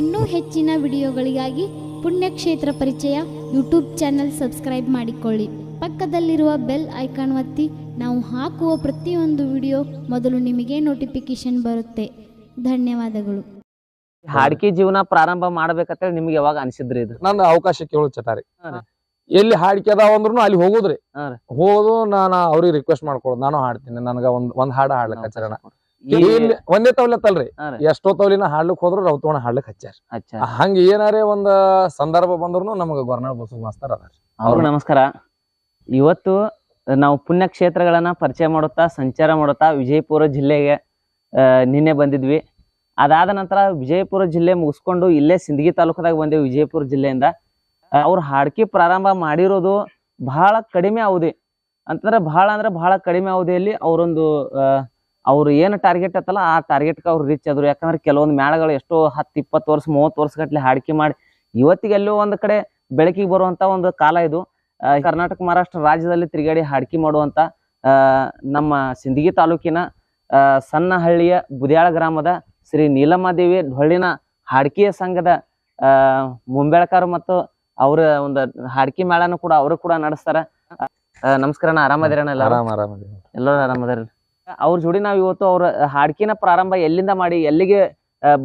ಇನ್ನೂ ಹೆಚ್ಚಿನ ವಿಡಿಯೋಗಳಿಗಾಗಿ ಪುಣ್ಯಕ್ಷೇತ್ರ ಪರಿಚಯ ಯೂಟ್ಯೂಬ್ ಚಾನೆಲ್ ಸಬ್ಸ್ಕ್ರೈಬ್ ಮಾಡಿಕೊಳ್ಳಿ. ಪಕ್ಕದಲ್ಲಿರುವ ಬೆಲ್ ಐಕಾನ್ ಒತ್ತಿ ನಾವು ಹಾಕುವ ಪ್ರತಿಯೊಂದು ವಿಡಿಯೋ ಮೊದಲು ನಿಮಗೆ ನೋಟಿಫಿಕೇಶನ್ ಬರುತ್ತೆ. ಧನ್ಯವಾದಗಳು. ಹಾಡ್ಕಿ ಜೀವನ ಪ್ರಾರಂಭ ಮಾಡ್ಬೇಕಂತ ನಿಮ್ಗೆ ಯಾವಾಗ ಅನ್ಸಿದ್ರಿ ಇದು? ನನ್ನ ಅವಕಾಶ ಕೇಳೋ ಚಟಾರಿ. ಎಲ್ಲಿ ಹಾಡಿಕೆ ಅದಾವ ಅಂದ್ರೂ ಅಲ್ಲಿ ಹೋಗುದ್ರಿ. ಹೋದು ನಾನು ಅವ್ರಿಗೆ ರಿಕ್ವೆಸ್ಟ್ ಮಾಡ್ಕೊಳ್ಳೋದು ನಾನು ಹಾಡ್ತೀನಿ. ನನಗ ಒಂದ್ ಒಂದ್ ಹಾಡ ಹಾಡ್ಲಿಕ್ಕೆ ಇಲ್ಲಿ ಒಂದೇ ತವಲತ್ತಲ್ರಿ. ಎಷ್ಟೋ ತವಲಿನ ಹಾಡ್ಲಿಕ್ ಹೋದ್ರು ರೌತೋಣ ಹಾಡ್ಲಿಕ್ ಹಚ್ಚಾರ ಹಂಗ ಏನಾರೇ ಒಂದ ಸಂದರ್ಭ ಬಂದ್ರು ನಮಗ ಗೊರ್ನಾಳ್ ಬಸವ ಮಾಸ್ತರ್ ಅದಾರ. ಅವ್ರು ನಮಸ್ಕಾರ. ಇವತ್ತು ನಾವು ಪುಣ್ಯಕ್ಷೇತ್ರಗಳನ್ನ ಪರಿಚಯ ಮಾಡುತ್ತಾ ಸಂಚಾರ ಮಾಡುತ್ತಾ ವಿಜಯಪುರ ಜಿಲ್ಲೆಗೆ ನಿನ್ನೆ ಬಂದಿದ್ವಿ. ಅದಾದ ನಂತರ ವಿಜಯಪುರ ಜಿಲ್ಲೆ ಮುಗಿಸ್ಕೊಂಡು ಇಲ್ಲೇ ಸಿಂದಗಿ ತಾಲೂಕದಾಗ ಬಂದೇವಿ ವಿಜಯಪುರ ಜಿಲ್ಲೆಯಿಂದ. ಅವ್ರು ಹಾಡ್ಕಿ ಪ್ರಾರಂಭ ಮಾಡಿರೋದು ಬಹಳ ಕಡಿಮೆ ಅವಧಿ. ಅಂತಂದ್ರೆ ಬಹಳ ಅಂದ್ರೆ ಬಹಳ ಕಡಿಮೆ ಅವಧಿಯಲ್ಲಿ ಅವರೊಂದು ಅವ್ರು ಏನು ಟಾರ್ಗೆಟ್ ಐತಲ್ಲ ಆ ಟಾರ್ಗೆಟ್ಗೆ ಅವ್ರು ರೀಚ್ ಆದ್ರು. ಯಾಕಂದ್ರೆ ಕೆಲವೊಂದು ಮೇಳಗಳು ಎಷ್ಟೋ ಹತ್ತು ಇಪ್ಪತ್ತು ವರ್ಷ ಮೂವತ್ತು ವರ್ಷ ಗಟ್ಲೆ ಹಾಡ್ಕಿ ಮಾಡಿ ಇವತ್ತಿಗೆ ಎಲ್ಲೋ ಒಂದು ಕಡೆ ಬೆಳಕಿಗೆ ಬರುವಂತ ಒಂದು ಕಾಲ ಇದು. ಕರ್ನಾಟಕ ಮಹಾರಾಷ್ಟ್ರ ರಾಜ್ಯದಲ್ಲಿ ತಿರುಗಾಡಿ ಹಾಡಿಕೆ ಮಾಡುವಂತ ಆ, ನಮ್ಮ ಸಿಂದಗಿ ತಾಲೂಕಿನ ಆ, ಸಣ್ಣಹಳ್ಳಿಯ ಬುದ್ಯಾಳ ಗ್ರಾಮದ ಶ್ರೀ ನೀಲಮ್ಮ ದೇವಿ ಢೊಳ್ಳಿನ ಹಾಡ್ಕಿಯ ಸಂಘದ ಮುಂಬೆಳಕಾರು ಮತ್ತು ಅವರ ಒಂದು ಹಾಡಿಕೆ ಮೇಳನು ಕೂಡ ಅವರು ಕೂಡ ನಡೆಸ್ತಾರ. ನಮಸ್ಕಾರ ಅಣ್ಣ ಆರಾಮದಿರಣ್ಣ ಎಲ್ಲರೂ? ಆರಾಮ್ ಆರಾಮ್ ಎಲ್ಲರೂ ಆರಾಮದಾರ. ಅವ್ರ ಜೋಡಿ ನಾವ್ ಇವತ್ತು ಅವ್ರ ಹಾಡ್ಕಿನ ಪ್ರಾರಂಭ ಎಲ್ಲಿಂದ ಮಾಡಿ ಎಲ್ಲಿಗೆ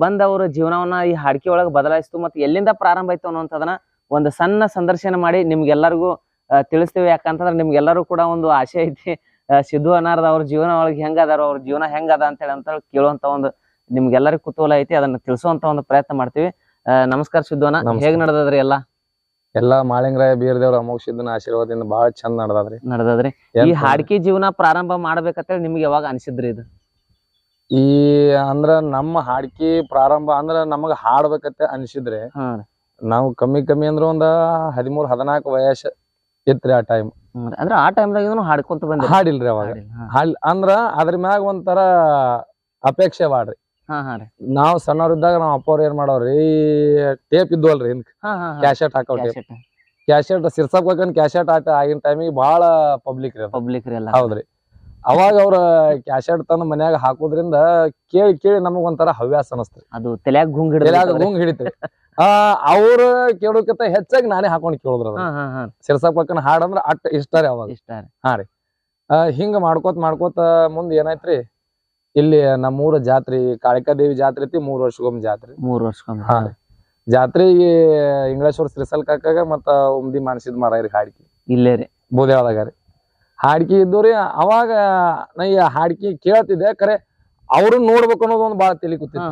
ಬಂದ ಅವ್ರ ಜೀವನವನ್ನ ಈ ಹಾಡ್ಕಿ ಒಳಗೆ ಬದಲಾಯಿಸ್ತು ಮತ್ತೆ ಎಲ್ಲಿಂದ ಪ್ರಾರಂಭ ಆಯ್ತು ಅನ್ನೋಂಥದನ್ನ ಒಂದು ಸಣ್ಣ ಸಂದರ್ಶನ ಮಾಡಿ ನಿಮ್ಗೆಲ್ಲರಿಗೂ ತಿಳಿಸ್ತೀವಿ. ಯಾಕಂತಂದ್ರೆ ನಿಮ್ಗೆಲ್ಲರೂ ಕೂಡ ಒಂದು ಆಸೆ ಐತಿ. ಸಿದ್ದು ಅನಾರದ ಅವ್ರ ಜೀವನ ಒಳಗೆ ಹೆಂಗ ಅದಾರ ಅವ್ರ ಜೀವನ ಹೆಂಗ ಅದ ಅಂತ ಹೇಳಿ ಅಂತ ಹೇಳಿ ಕೇಳುವಂತ ಒಂದು ನಿಮ್ಗೆಲ್ಲರಿಗೂ ಕುತೂಹಲ ಐತಿ. ಅದನ್ನ ತಿಳಿಸುವಂತ ಒಂದು ಪ್ರಯತ್ನ ಮಾಡ್ತೀವಿ. ನಮಸ್ಕಾರ ಸಿದ್ದು ಅಣ್ಣ. ನಮಸ್ಕಾರ. ಹೇಗ್ ನಡೆದದ್ರಿ ಎಲ್ಲ? ಎಲ್ಲಾ ಮಾಳಿಂಗರಾಯ ಬೀರದೇವ್ರ ಅಮೋಘ ಸಿದ್ದನ ಆಶೀರ್ವಾದದಿಂದ ಬಾಳ ಚಂದ ನಡ್ದಾದ್ರಿ. ನಡೆದದ್ರಿ. ಈ ಹಾಡಕಿ ಜೀವನ ಪ್ರಾರಂಭ ಮಾಡ್ಬೇಕಂತೇಳಿ ನಿಮ್ಗೆ ಯಾವಾಗ ಅನ್ಸಿದ್ರಿ ಇದು? ಈ ಅಂದ್ರ ನಮ್ಮ ಹಾಡ್ಕಿ ಪ್ರಾರಂಭ ಅಂದ್ರ ನಮಗ ಹಾಡ್ಬೇಕಂತ ಅನ್ಸಿದ್ರೆ ನಾವು ಕಮ್ಮಿ ಕಮ್ಮಿ ಅಂದ್ರ ಒಂದ ಹದಿಮೂರ್ ಹದಿನಾಲ್ಕು ವಯಸ್ಸ ಇತ್ರಿ ಆ ಟೈಮ್ ಅಂದ್ರ ಆ ಟೈಮ್ದಾಗ ಹಾಡ್ಕೊಂತ ಬಂದ್ರಿ? ಹಾಡಿಲ್ರಿ ಅವಾಗ. ಹಾಡಿಲ್ಲ. ಹಾ. ಹಾಲ್ ಅಂದ್ರ ಅದ್ರ ಮ್ಯಾಗ ಒಂಥರ ಅಪೇಕ್ಷೆ ಮಾಡ್ರಿ. ನಾವ್ ಸಣ್ಣವ್ರಿದ್ದಾಗ ನಾವ್ ಅಪ್ಪವ್ರ ಏನ್ ಮಾಡವ್ರಿ ಟೇಪ್ ಇದ್ವಲ್ರಿ ಹಿಂದ್. ಹಾ ಹಾ ಹಾ. ಕ್ಯಾಶೆಟ್ ಹಾಕೋ ಟೇಪ್ ಕ್ಯಾಶೆಟ್ ಸಿರ್ಸಕ್ ಬೇಕಂದ್ ಕ್ಯಾಶೆಟ್ ಆಟ ಆಗಿನ ಟೈಮಿಗೆ ಬಹಳ ಪಬ್ಲಿಕ್ ರೀ ಪಬ್ಲಿಕ್ ರೀ ಹೌದ್ರಿ. ಅವಾಗ ಅವ್ರ ಕ್ಯಾಶೆಟ್ ತಂದ್ ಮನ್ಯಾಗ ಹಾಕೋದ್ರಿಂದ ಕೇಳಿ ಕೇಳಿ ನಮಗ್ ಒಂಥರ ಹವ್ಯಾಸ ಅನಸ್ತ್ರಿ ಅದು ತಲೆಯಾಗ ಗುಂಗ್ ತಲೆಯಾಗ ಗುಂಗ್ ಹಿಡಿತ್ರಿ ಆ ಅವ್ರ ಕೇಳೋಕಿಂತ ಹೆಚ್ಚಾಗಿ ನಾನೇ ಹಾಕೊಂಡ್ ಕೇಳಿದ್ರ ಹಾ ಹಾ ಹಾ. ಸಿರ್ಸಕ್ ಪಕ್ಕನ ಹಾಡಂದ್ರ ಅಟ್ ಇಷ್ಟ ರೀ ಅವಾಗ. ಇಷ್ಟ ರೀ. ಆ, ಹಿಂಗ ಮಾಡ್ಕೋತ ಮಾಡ್ಕೋತ ಮುಂದ್ ಏನಾಯ್ತ್ರಿ? ಇಲ್ಲಿ ನಮ್ಮೂರ ಜಾತ್ರಿ ಕಾಳಿಕಾದೇವಿ ಜಾತ್ರೆ ಐತಿ ಮೂರ್ ವರ್ಷಕ್ಕೊಮ್ಮೆ ಜಾತ್ರೆ. ಮೂರ್ ವರ್ಷಕ್ಕೊಮ್ಮೆ. ಹಾ. ಜಾತ್ರೆಗೆ ಇಂಗ್ಲೇಶ್ವರ ಶ್ರೀಸಲ್ ಕಾಕಾಗ ಮತ್ತ ಉಮ್ದಿ ಮರ ಇರಿ ಹಾಡ್ಕಿ. ಇಲ್ಲೇ ರೀ. ಬೂದ್ಯಾಳದಾಗ ರೀ. ಹಾಡ್ಕಿ ಇದ್ದವ್ರಿ ಅವಾಗ ನಾ ಈ ಹಾಡ್ಕಿ ಕೇಳ್ತಿದ್ದೆ ಖರೆ ಅವ್ರನ್ನ ನೋಡ್ಬೇಕು ಅನ್ನೋದು ಒಂದು ಬಾಳ ತಿಳಿ ಕೂತಿತ್ತು.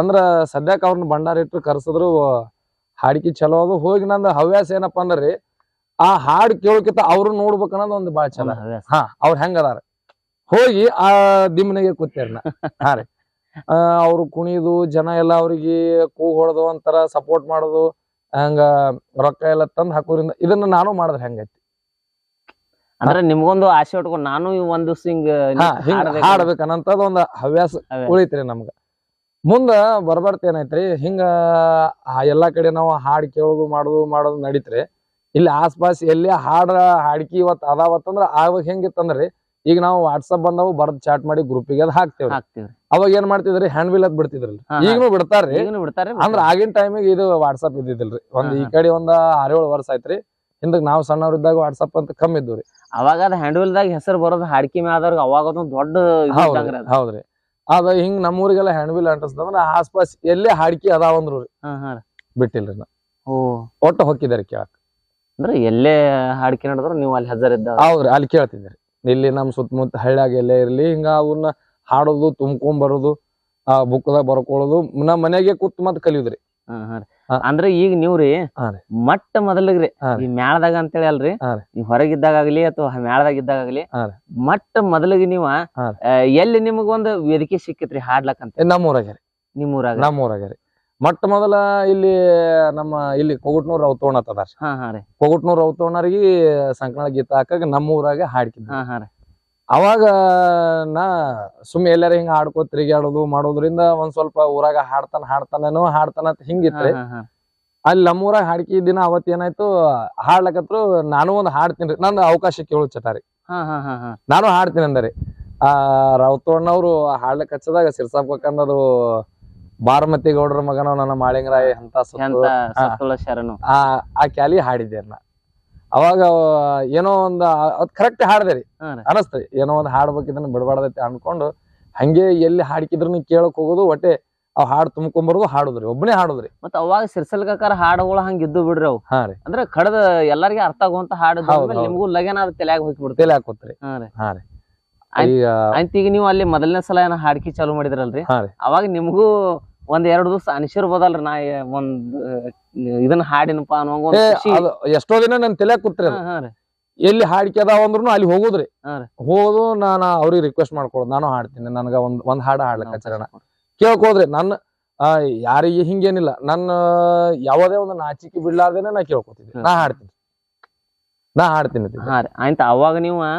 ಅಂದ್ರ ಸದ್ಯಕ್ ಅವ್ರನ್ನ ಭಂಡಾರ ಇಟ್ಟು ಕರ್ಸಿದ್ರು ಹಾಡ್ಕಿ ಚಲೋ ಅದು. ಹೋಗಿ ನಂದು ಹವ್ಯಾಸ ಏನಪ್ಪಾ ಅಂದ್ರಿ ಆ ಹಾಡ್ ಕೇಳೋಕಿಂತ ಅವ್ರನ್ನ ನೋಡ್ಬೇಕು ಅನ್ನೋದು ಒಂದು ಬಾಳ ಚಲೋ. ಹಾ ಅವ್ರ ಹೆಂಗ ಅದಾರ? ಹೋಗಿ ಆ ದಿಮ್ಮನಿಗೆ ಕೂತೇರಿ ನಾ ಹಾ ರೀ. ಆ, ಅವ್ರು ಕುಣಿದು ಜನ ಎಲ್ಲ ಅವ್ರಿಗೆ ಕೂ ಹೊಡೆದು ಒಂಥರ ಸಪೋರ್ಟ್ ಮಾಡೋದು ಹಂಗ ರೊಕ್ಕ ಎಲ್ಲ ತಂದ್ ಹಾಕೋದ್ರಿಂದ ಇದನ್ನ ನಾನು ಮಾಡಿದ್ರೆ ಹೆಂಗೈತಿ? ಅಂದ್ರೆ ನಿಮ್ಗೊಂದು ಆಸೆ ಉಟ್ಕೊಂಡು ನಾನು ಒಂದು ಸಿಂಗ್ ಹಿಂಗ ಹಾಡ್ಬೇಕನ್ನಂತದ್ ಒಂದ್ ಹವ್ಯಾಸ. ಉಳಿತ್ರಿ ನಮ್ಗ. ಮುಂದ ಬರ್ಬರ್ತ ಏನೈತ್ರಿ ಹಿಂಗ ಎಲ್ಲಾ ಕಡೆ ನಾವು ಹಾಡ್ ಕೇಳೋದು ಮಾಡೋದು ಮಾಡೋದು ನಡೀತ್ರಿ. ಇಲ್ಲಿ ಆಸ್ಪಾಸ್ ಎಲ್ಲಿ ಹಾಡ ಹಾಡ್ಕಿ ಇವತ್ ಅದಾವತ್ತಂದ್ರ ಆವಾಗ ಹೆಂಗಿತ್ತಂದ್ರಿ ಈಗ ನಾವು ವಾಟ್ಸಪ್ ಬಂದವು ಬರ್ದ್ ಚಾಟ್ ಮಾಡಿ ಗ್ರೂಪಿಗೆ ಅದ್ ಹಾಕ್ತೇವ್ರಿ. ಹಾಕ್ತಿವ್ರಿ. ಅವಾಗ ಏನ್ ಮಾಡ್ತಿದ್ರಿ? ಹ್ಯಾಂಡ್ ಬಿಲ್ ಅದ್ ಬಿಡ್ತಿದ್ರಿ ಹಾ, ಹಾ. ಈಗನು ಬಿಡ್ತಾರ್ರಿ. ಈಗನು ಬಿಡ್ತಾರೆ ಅಂದ್ರ ಆಗಿನ ಟೈಮಿಗೆ ಇದು ವಾಟ್ಸಪ್ ಇದ್ದಿದ್ದಿಲ್ರಿ. ಒಂದ್ ಈ ಹಾ. ಕಡೆ ಒಂದ್ ಆರೇಳು ವರ್ಷ ಆಯ್ತ್ರಿ. ಹಿಂದಕ್ ನಾವ್ ಸಣ್ಣವ್ರಿದ್ದಾಗ ವಾಟ್ಸಪ್ ಅಂತ ಕಮ್ಮಿ ಇದ್ವು ಅವಾಗ ಅದ ಹ್ಯಾಂಡ್ವಿಲ್ದಾಗ ಹೆಸರು ಬರೋದು ಹಾಡ್ಕಿ ಮ್ಯಾದವ್ರಿಗೆ ಅವಾಗ ಅದೊಂದು ದೊಡ್ಡ ಇದು ಹೌದ್ರಿ ಇದ್ದಂಗ್ರಿ ಅದು. ಹೌದ್ರಿ. ಅದ ಹಿಂಗ್ ನಮ್ಮೂರಿಗೆಲ್ಲ ಹ್ಯಾಂಡ್ ವೀಲ್ ಅಂಟಿಸ್ತಂದ್ರ ಆಸ್ಪಾಸ್ ಎಲ್ಲೇ ಹಾಡ್ಕಿ ಅದಾವಂದ್ರು ರೀ. ಹಾ ಹಾ ರೀ. ಬಿಟ್ಟಿಲ್ರಿ ನಾ. ಓ. ಒಟ್ಟು ಹೊಕ್ಕಿದಾರೆ ಕೇಳಕ್. ಅಂದ್ರೆ ಎಲ್ಲೇ ಹಾಡ್ಕಿ ನಡೆದ್ರು ನೀವು ಅಲ್ಲಿ ಹಜರ್ ಇದ್ದ ಹೌದ್ರಿ ಅಲ್ಲಿ ಕೇಳ್ತಿದ್ರಿ ಇಲ್ಲಿ ನಮ್ಮ ಸುತ್ತಮುತ್ತ ಹಳ್ಳಿಯಾಗ ಎಲ್ಲೇ ಇರ್ಲಿ ಹಿಂಗ ಅವನ್ನ ಹಾಡೋದು ತುಂಬ್ಕೊಂಬರೋದು ಆ ಬುಕ್ದಾಗ ಬರ್ಕೊಳ್ಳೋದು ನಮ್ ಮನೆಗೆ ಕೂತ್ ಮತ್ ಕಲಿಯುದ್ರಿ. ಅಂದ್ರೆ ಈಗ ನೀವ್ರಿ ರೀ. ಮಟ್ಟ ಮೊದಲಿಗ್ರಿ. ಈ ಮ್ಯಾಳದಾಗ ಅಂತೇಳಿ ಅಲ್ರಿ ನೀವ್ ಹೊರಗಿದ್ದಾಗ ಆಗ್ಲಿ ಅಥವಾ ಮ್ಯಾಳದಾಗ ಇದ್ದಾಗ ಆಗ್ಲಿ ಮಟ್ಟ ಮೊದಲಿಗೆ ನೀವ ಎಲ್ಲಿ ನಿಮಗ ವೇದಿಕೆ ಸಿಕ್ಕಿತ್ರಿ ಹಾಡ್ಲಕ್ಕಂತ ಅಂತ? ನಮ್ಮೂರಾಗ ರೀ. ನಿಮ್ಮೂರಾಗ? ನಮ್ಮೂರಾಗ ರೀ. ಮೊಟ್ಟ ಮೊದಲ ಇಲ್ಲಿ ನಮ್ಮ ಇಲ್ಲಿ ಕೊಗುಟ್ನೂರ್ ರೌತೋಣ ಅದಾರ ಹಾ ಹಾ ರೀ. ಕೊಗುಟ್ನೂರ್ ರೌತೋಣರಿಗೆ ಸಂಕಣ ಗೀತ ಹಾಕಾಗ ನಮ್ಮ ಊರಾಗ ಹಾ ಹಾ ರೀ. ಅವಾಗ ನಾ ಸುಮ್ ಎಲ್ಲಾರ ಹಿಂಗ ಹಾಡ್ಕೋ ತಿರುಗಾಡೋದು ಮಾಡೋದ್ರಿಂದ ಒಂದ್ ಸ್ವಲ್ಪ ಊರಾಗ ಹಾಡ್ತಾನ ಹಾಡ್ತಾನೇನೋ ಹಾಡ್ತಾನ ಅಂತ ಹಿಂಗಿತ್ರಿ ಹಾ, ಹಾ, ಹಾ. ಅಲ್ಲಿ ನಮ್ಮೂರಾಗ ಹಾಡ್ಕಿ ದಿನ ಅವತ್ ಏನಾಯ್ತು ಹಾಡ್ಲಕತ್ರು ನಾನು ಒಂದ್ ಹಾಡ್ತೀನಿ ನಂದು ಅವಕಾಶ ಕೇಳೋ ಚಟಾರಿ ಹಾ ಹಾ ಹಾ ಹಾ. ನಾನು ಹಾಡ್ತೀನಿ ಅಂದರಿ ಆ ರೌತೋಣ್ಣವ್ರು ಹಾಡ್ಲಕ್ಕ ಹಚ್ಚದಾಗ ಸಿರ್ಸಾಪ್ ಅನ್ನೋದು ಬಾರಮತಿ ಗೌಡ್ರ ಮಗನ ನನ್ನ ಮಾಳಿಂಗರಾಯ ಅಂತ ಸುತ್ತು. ಸತ್ತುಳ ಶರಣು. ಆ ಆ ಕ್ಯಾಲಿ ಹಾಡಿದ್ದೆ ನಾ ಅವಾಗ ಏನೋ ಒಂದ್ ಅದ್ ಕರೆಕ್ಟ್ ಹಾಡ್ದೆ ರೀ. ಹಾ ರೀ. ಅನಸ್ತ್ರಿ ಏನೋ ಒಂದ್ ಹಾಡ್ಬೇಕು ಇದನ್ನ ಬಿಡಬಾರ್ದೈತಿ ಅನ್ಕೊಂಡು ಹಂಗೆ ಎಲ್ಲಿ ಹಾಡ್ಕಿದ್ರು ಕೇಳಕ್ ಹೋಗೋದು ಒಟ್ಟೆ ಅವ್ ಹಾಡ್ ತುಂಬ್ಕೊಂಬರೋದು ಹಾಡುದ್ರಿ ಒಬ್ಬನೇ ಹಾಡುದ್ರಿ ಮತ್ತೆ ಅವಾಗ ಸಿರ್ಸಲ್ಕಾಕಾರ ಹಾಡುಗಳು ಹಂಗ ಇದ್ದು ಬಿಡ್ರಿ ಅವು. ಹಾ ರೀ. ಅಂದ್ರೆ ಕಡದ ಎಲ್ಲಾರ್ಗಿ ಅರ್ಥ ಆಗುವಂತ ಹಾಡು ಹೌದ್ ಹೌದ್. ನಿಮಗೂ ಲಗೇನ ಅದ್ ತಲೆಯಾಗ ಹೋಗಿ ಬಿಡ್ತೇವೆ ತಲೆ ಹಾಕೋತ್ರಿ ಹಾ ರೀ. ಹಾ ರೀ. ಆಯ್ತ್- ಈಗ ನೀವು ಅಲ್ಲಿ ಮೊದಲನೇ ಸಲ ಏನೋ ಹಾಡ್ಕಿ ಚಾಲು ಮಾಡಿದ್ರಲ್ರಿ. ಹಾ ರೀ. ಅವಾಗ ನಿಮಗೂ ಒಂದ್ ಎರಡು ದಿವಸ ಅನಿಸಿರ್ಬೋದಲ್ರಿ ನಾ ಏ- ಒಂದ್ ಆ, ಇದನ್ನ ಹಾಡಿನಪ್ಪ ಅನ್ನೋ ಒಂದ್ ಏ, ಖುಷಿ. ಅದು ಎಷ್ಟೋ ದಿನ ನನ್ ತಲೆ ಕೂತ್ರಿ ಅದು. ಹಾ, ಹಾ ರೀ. ಎಲ್ಲಿ ಹಾಡಿಕೆ ಅದಾವ ಅಂದ್ರೂ ಅಲ್ಲಿ ಹೋಗುದ್ರಿ. ಹಾ ರೀ. ಹೋದು ನಾನು ಅವ್ರಿಗೆ ರಿಕ್ವೆಸ್ಟ್ ಮಾಡ್ಕೊಳ್ಳೋದು ನಾನು ಹಾಡ್ತೀನಿ. ನನ್ಗ ಒಂದ್ ಒಂದ್ ಹಾಡ ಹಾಡ್ಲಿಕ್ಕೆ ಚರಣ ಕೇಳ್ಕೋದ್ರಿ ನನ್ನ ಆ, ಯಾರಿಗೆ ಹಿಂಗೇನಿಲ್ಲ. ನನ್ನ ಯಾವುದೇ ಒಂದು ನಾಚಿಕೆ ಬಿಡ್ಲಾರ್ದೇನೆ ನಾ ಕೇಳ್ಕೊತಿದ್ದೆ. ಹ್ಮ್. ನಾ ಹಾಡ್ತೀನಿ. ನಾ ಹಾಡ್ತೀನಿ ಅಂತಿದ್ದೆ. ಹಾ ರೀ. ಆಯ್ತು ಅವಾಗ ನೀವು ಆ,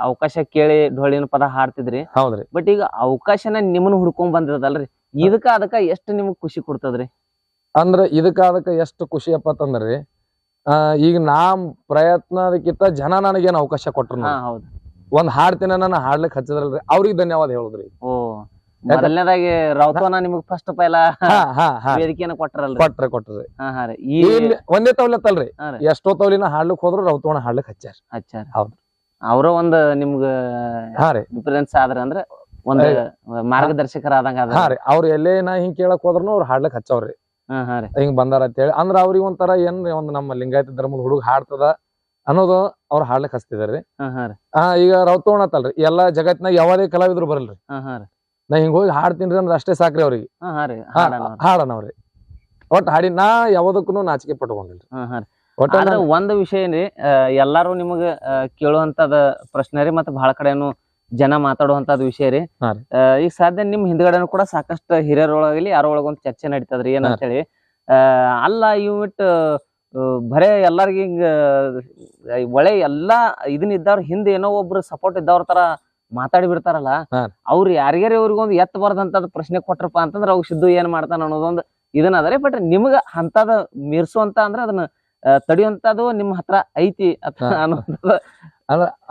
ಅವಕಾಶ ಕೇಳಿ ಢೊಳ್ಳಿನ ಪದ ಹಾಡ್ತಿದ್ರಿ. ಹೌದ್ರಿ. ಬಟ್ ಈಗ ಅವಕಾಶನ ನಿಮ್ನ ಹುಡ್ಕೊಂಡ್ ಬಂದಿರೋದಲ್ರಿ. ಇದಕ್ಕ ಅದಕ್ಕ ಎಷ್ಟು ನಿಮಗ್ ಖುಷಿ ಕೊಡ್ತದ್ರಿ? ಅಂದ್ರ ಇದಕ್ಕ ಅದಕ್ಕ ಎಷ್ಟು ಖುಷಿ ಅಪ್ಪತ್ತಂದ್ರಿ ಆ ಈಗ ನಾ ಪ್ರಯತ್ನದಕ್ಕಿಂತ ಜನ ನನಗೇನು ಅವಕಾಶ ಕೊಟ್ರು ಹಾ ಹೌದು. ಒಂದ್ ಹಾಡ್ತೀನಿ ನಾನು ಹಾಡ್ಲಿಕ್ಕೆ ಹಚ್ಚಿದ್ರಲ್ರಿ ಅವ್ರಿಗೆ ಧನ್ಯವಾದ ಹೇಳುದ್ರಿ. ಓ ಮೊದಲನೇದಾಗಿ ರೌತವನ ನಿಮಗ್ ಫಸ್ಟ್ ಪೈಲ ಹಾ ಹಾ ಹಾ. ವೇದಿಕೆನ ಕೊಟ್ರಲ್ರಿ. ಕೊಟ್ರೆ ಕೊಟ್ರಿ. ಹಾ ಹಾ ರೀ. ಈ ಇಲ್ಲಿ ಒಂದೇ ತವಲತ್ತಲ್ರಿ ಹಾ ರೀ. ಎಷ್ಟೋ ತವಲಿನ ಹಾಡ್ಲಿಕ್ ಹೋದ್ರು ರೌತವಣ ಹಾಡ್ಲಿಕ್ ಹಚ್ಚಾರ ಹಚ್ಚಾರ ಹೌದು. ಅವ್ರ ಒಂದ್ ನಿಮ್ಗ ಹಾ ರೀ. ಡಿಫರೆನ್ಸ್ ಆದ್ರ ಅಂದ್ರ ಒಂದ್ ಮಾರ್ಗದರ್ಶಕರ ಆದಂಗ ಅದ ಹಾ ರೀ ಅವ್ರ ಎಲ್ಲೇ ನಾ ಹಿಂಗ್ ಕೇಳಕ್ ಹೋದ್ರು ಅವ್ರು ಹಾಡ್ಲಕ್ ಹಚ್ಚವ್ರಿ. ಹಾ ಹಾ ರೀ. ಹಿಂಗ್ ಬಂದಾರ ಅಂತ ಹೇಳಿ ಅಂದ್ರ ಅವ್ರಿಗೆ ಒಂಥರ ಏನ್ರಿ ಒಂದ್ ನಮ್ಮ ಲಿಂಗಾಯತ ಧರ್ಮದ ಹುಡುಗ ಹಾಡ್ತದ ಅನ್ನೋದು ಅವ್ರ ಹಾಡ್ಲಕ್ ಹಚ್ತಿದಾರ್ರಿ ಹಾ ಹಾ ರೀ. ಆ ಈಗ ರೌತೋಣತಲ್ರಿ ಎಲ್ಲಾ ಜಗತ್ನಾಗ ಯಾವದೇ ಕಲಾವಿದ್ರು ಬರಲ್ರಿ. ಹಾ ಹಾ ರೀ. ನಾ ಹಿಂಗ್ ಹೋಗಿ ಹಾಡ್ತೀನಿ ಅಂದ್ರೆ ಅಷ್ಟೇ ಸಾಕ್ರಿ ಅವ್ರಿಗೆ. ಹಾ ಹಾ ರೀ ಹಾಡಣ ಅವ್ರು. ಹಾಡನವ್ರಿ ಒಟ್ ಹಾಡಿ ನಾ ಯಾವ್ದಕ್ಕೂ ನಾಚಿಕೆ ಪಟ್ಕೊಂಡಿಲ್ರಿ. ಹಾ ಹಾ ರೀ. ಒಟ್ಟ ಆದ್ರ ಒಂದ್ ವಿಷಯ ಏನ್ರಿ ಆ, ಎಲ್ಲಾರು ನಿಮಗ ಆ, ಕೇಳುವಂತದ ಪ್ರಶ್ನೆ ರೀ ಮತ್ತ ಬಹಳ ಕಡೆನು ಜನ ಮಾತಾಡುವಂತದ್ ವಿಷಯ ರೀ ಹಾ ರೀ. ಈಗ ಸಾಧ್ಯ ನಿಮ್ ಹಿಂದ್ಗಡೆನು ಕೂಡ ಸಾಕಷ್ಟು ಹಿರಿಯರೊಳಗಲಿ ಯಾರೋ ಒಳಗೊಂದು ಚರ್ಚೆ ನಡೀತದ್ರಿ ಏನ್ ಹಾ. ಅಂತ ಹೇಳಿ ಆ, ಅಲ್ಲ ಇವ್ ಬಿಟ್ಟು ಬರೇ ಎಲ್ಲಾರ್ಗಿ ಹಿಂಗ ಆ, ಒಳ್ಳೆ ಎಲ್ಲಾ ಇದನ್ ಇದ್ದವ್ರ ಹಿಂದೆ ಏನೋ ಒಬ್ರು ಸಪೋರ್ಟ್ ಇದ್ದವ್ರ ತರ ಮಾತಾಡಿ ಬಿಡ್ತಾರಲ್ಲ ಹಾ. ಅವ್ರು ಯಾರಿಗಾರ ಇವ್ರಿಗೊಂದು ಎತ್ತ ಬಾರ್ದಂತದ್ ಪ್ರಶ್ನೆ ಕೊಟ್ರಪ್ಪ ಅಂತಂದ್ರ ಅವ್ ಸಿದ್ದು ಏನ್ ಮಾಡ್ತಾನ ಅನ್ನೋದೊಂದು ಇದನ್ನ ಅದರಿ ಬಟ್ ನಿಮ್ಗ ಅಂತದ ಮೀರ್ಸುವಂತ ಅಂದ್ರ ಅದನ್ನ ಆ, ತಡಿಯುವಂತದು ನಿಮ್ ಹತ್ರ ಐತಿ ಅಥವಾ ಹಾ. ಅನ್ನೋದು